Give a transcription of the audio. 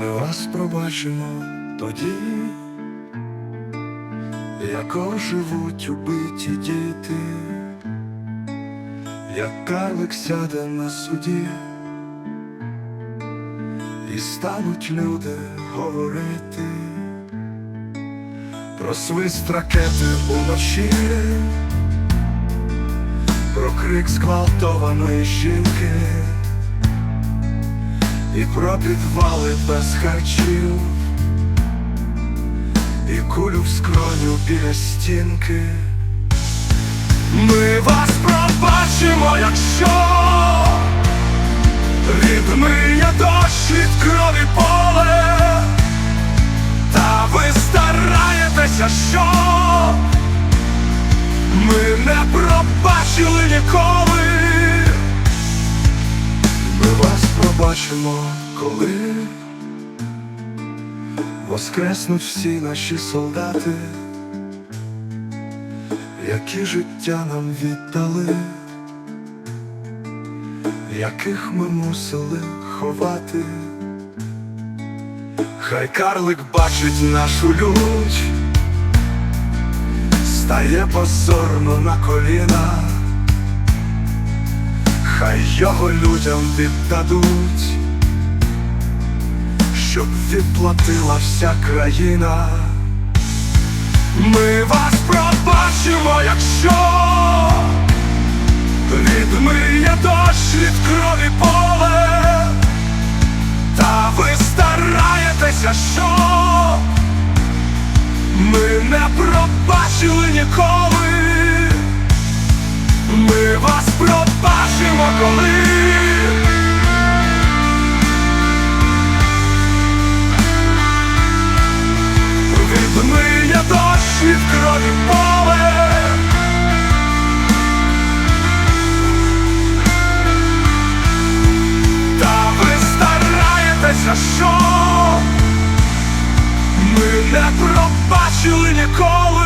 Ми вас пробачимо тоді, яко живуть убиті діти, як карлик сяде на суді, і стануть люди говорити про свист ракети уночі, про крик зґвалтованої жінки і про підвали без харчів, і кулю в скроню біля стінки. Ми вас пробачимо, якщо відмиє дощ від крові поле, та ви стараєтеся, що ми не пробачили ніколи. Вас пробачимо, коли воскреснуть всі наші солдати, які життя нам віддали, яких ми мусили ховати. Хай карлик бачить нашу лють, стає позорно на коліна. Хай його людям віддадуть, щоб відплатила вся країна. Ми вас пробачимо, якщо відмиє дощ від крові поле, та ви стараєтеся, що ми не пробачили ніколи. shooting a call